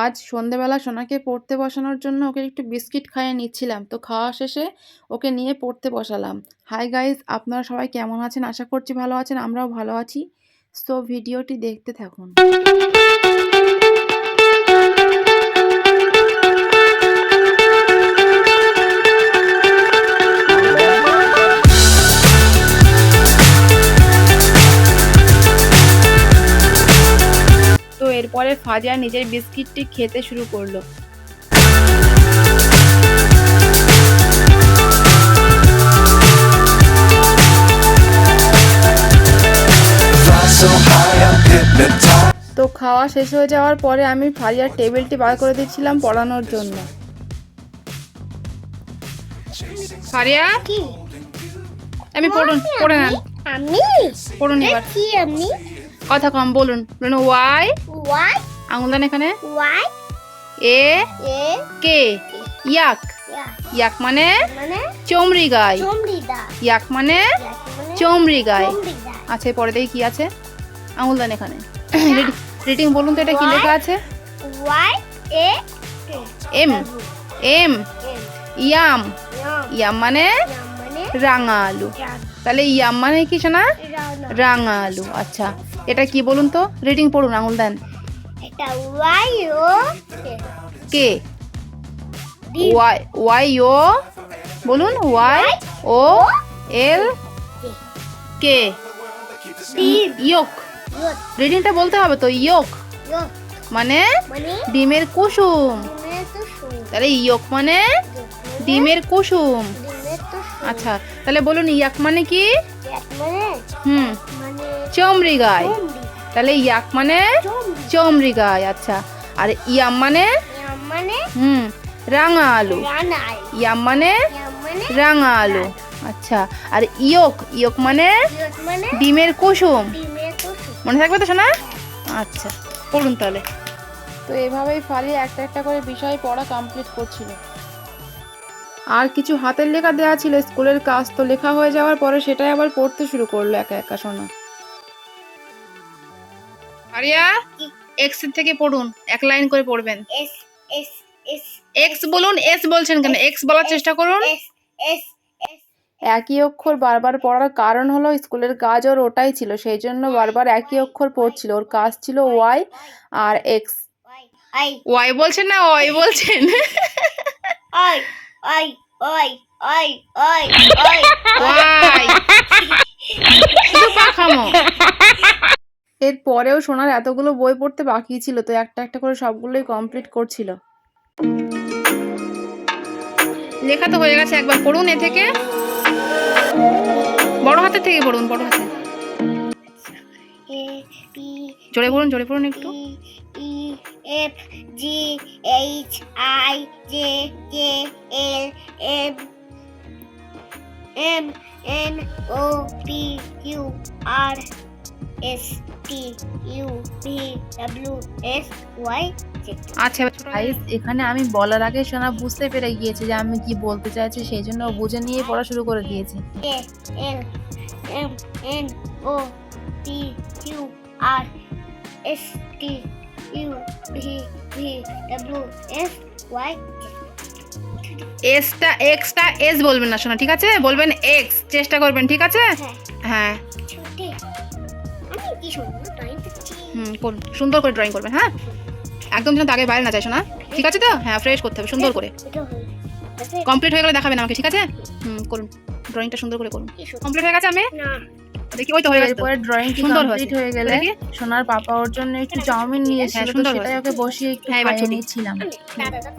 আজ সন্ধেবেলা সোনাকে পড়তে বসানোর জন্য ওকে একটু বিস্কিট খাইয়ে নিচ্ছিলাম। তো খাওয়া শেষে ওকে নিয়ে পড়তে বসালাম। হাই গাইজ আপনারা সবাই কেমন আছেন? আশা করছি ভালো আছেন, আমরাও ভালো আছি। সো ভিডিওটি দেখতে থাকুন। এরপরে ফাজিয়া নিজের বিস্কিটটি খেতে শুরু করল. তো খাওয়া শেষ হয়ে যাওয়ার পরে আমি ফারিয়ার টেবিলটি বার করে দিচ্ছিলাম পড়ানোর জন্য। ফারিয়া? আমি পড়ুন পড়ে নেন। আমি? পড়ুন এবার। কি আমি। কথা কম বলুন। বলুন ওয়াই ওয়াই আঙুল দেন এখানে ওয়াই এ এ কে ইয়াক ইয়াক মানে? মানে? চমড়ি গাই। চমড়িদা ইয়াক মানে? চমড়ি গাই। চমড়িদা আচ্ছা পরে দেখি কি আছে? আঙুল দেন এখানে রিডিং বলুন তো এটা কি লেখা আছে? Y A M M yum yum মানে? মানে? রাঙা আলু তাহলে ইয়াম মানে কি শোনা রাঙা আলু আচ্ছা। এটা কি বলুন তো? রিডিং পড়ুন আঙুল দেন। কে? ওয়াই ওয়াই ও বলুন ওয়াই ও এল কে? ইয়োক। রিডিংটা বলতে হবে তো ইয়োক। মানে মানে? ডিমের কুসুম। তাহলে ইয়োক মানে ডিমের কুসুম। আচ্ছা তাহলে বলুন ইয়াক মানে কি? মানে? হুম। মানে চমড়ি গায় তাহলে ইয়াক মানে? চমড়ি। গায় আচ্ছা। আর ইয়াম মানে? মানে? হুম রাঙা আলু। ইয়াম মানে? মানে? রাঙা আলু। আচ্ছা আর ইয়ক ইয়ক মানে? মানে? ডিমের কুসুম। মনে থাকবে তো শোনা আচ্ছা পড়ুন তাহলে। তো এভাবেই ফালি একটা একটা করে বিষয় পড়া কমপ্লিট করছিল আর কিছু হাতের লেখা দেওয়া ছিল স্কুলের কাজ তো লেখা হয়ে যাওয়ার পরে সেটাই আবার পড়তে শুরু করল একা একা শোনা আরিয়া এক্স থেকে পড়ুন এক লাইন করে পড়বেন। এক্স বলুন এস বলছেন কেন? এক্স বলার চেষ্টা করুন। একই অক্ষর বারবার পড়ার কারণ হলো স্কুলের কাজ ওর ওটাই ছিল সেই জন্য বারবার একই অক্ষর পড়ছিল। ওর কাজ ছিল ওয়াই আর এক্স ওয়াই বলছেন না ওয়াই বলছেন? I I I I I I Y এর পরেও সোনার এতগুলো বই পড়তে বাকি ছিল তো একটা একটা করে সবগুলোই কমপ্লিট করছিল। লেখা তো হয়ে গেছে একবার পড়ুন এ থেকে। বড় হাতে থেকে পড়ুন বড় হাতে এ পি জোরে পড়ুন জোরে পড়ুন একটু। E F G H I J K L M M N O P Q R S T U V W S Y আচ্ছা গাইস এখানে আমি বলার আগে সোনা বুঝতে পেরে গিয়েছে যে আমি কি বলতে চাইছি সেই জন্য বুঝে নিয়ে পড়া শুরু করে দিয়েছে। A L M N O P Q R S T U V V W S Y এসটা এক্সটা এস বলবেন না শোনা ঠিক আছে? বলবেন এক্স চেষ্টা করবেন ঠিক আছে? হ্যাঁ। হ্যাঁ। হুম করুন। সুন্দর করে ড্রয়িং করবেন হ্যাঁ? একদম যেন দাগে বাইরে না যায় শোনা। ঠিক আছে তো? হ্যাঁ ফ্রেশ করতে হবে সুন্দর করে। কমপ্লিট হয়ে গেলে দেখাবেন আমাকে ঠিক আছে? হুম করুন। ড্রয়িংটা সুন্দর করে করুন। কমপ্লিট হয়ে গেছে আমি? না। দেখি ওই তো হয়ে গেছে। এরপরে ড্রয়িং সুন্দর কমপ্লিট হয়ে গেলে সোনার পাপা ওর জন্য একটু চাউমিন নিয়ে এসেছিল তো সুন্দর সেটাই ওকে বসিয়ে একটু হ্যাঁ, খাইয়ে দাদা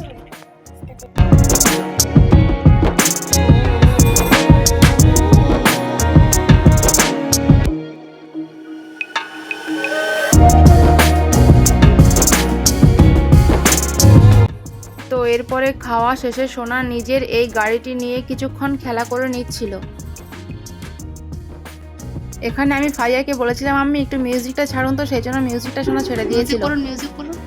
তো এরপরে খাওয়া শেষে সোনা নিজের এই গাড়িটি নিয়ে কিছুক্ষণ খেলা করে নিচ্ছিল এখানে আমি ফাইয়াকে বলেছিলাম আমি একটু মিউজিকটা ছাড়ুন তো সেই জন্য মিউজিকটা শোনা ছেড়ে দিয়েছি বলুন মিউজিক বলুন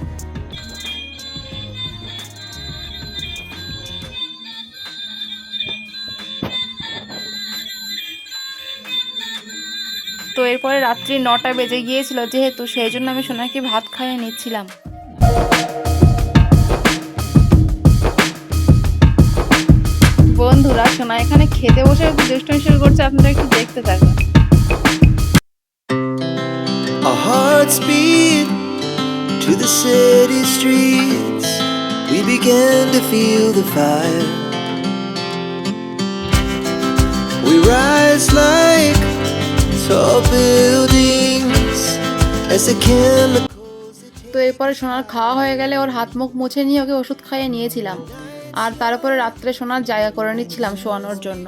তো এরপরে রাত্রি নটা বেজে গিয়েছিল যেহেতু সেই জন্য আমি সোনাকে ভাত খাইয়ে নিচ্ছিলাম। বন্ধুরা সোনা এখানে খেতে বসে দুষ্টমি শুরু করছে আপনারা একটু দেখতে থাকুন। Hearts beat to the city streets. We began to feel the fire. We rise like tall buildings as the chemicals. তো এরপরে সোনার খাওয়া হয়ে গেলে ওর হাত মুখ মুছে নিয়ে ওকে ওষুধ খাইয়ে নিয়েছিলাম আর তারপরে রাত্রে সোনার জায়গা করে নিচ্ছিলাম শোয়ানোর জন্য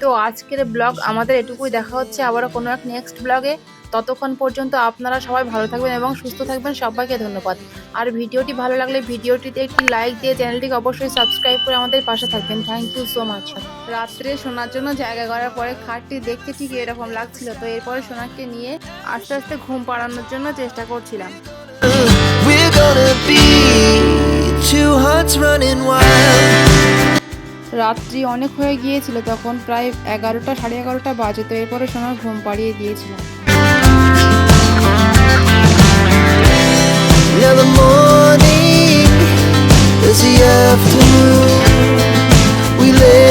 তো আজকের ব্লগ আমাদের এটুকুই দেখা হচ্ছে আবারও কোনো এক নেক্সট ব্লগে ততক্ষণ পর্যন্ত আপনারা সবাই ভালো থাকবেন এবং সুস্থ থাকবেন সবাইকে ধন্যবাদ। আর ভিডিওটি ভালো লাগলে ভিডিওটিতে একটি লাইক দিয়ে চ্যানেলটিকে অবশ্যই সাবস্ক্রাইব করে আমাদের পাশে থাকবেন। থ্যাংক ইউ সো মাচ রাত্রে শোনার জন্য জায়গা করার পরে খাটটি দেখতে ঠিক এরকম লাগছিল তো এরপরে সোনাকে নিয়ে আস্তে আস্তে ঘুম পাড়ানোর জন্য চেষ্টা করছিলাম. রাত্রি অনেক হয়ে গিয়েছিল তখন প্রায় এগারোটা সাড়ে এগারোটা বাজে তো এরপরে সোনার ঘুম পাড়িয়ে দিয়েছিলাম Now the morning is the afternoon. We lay.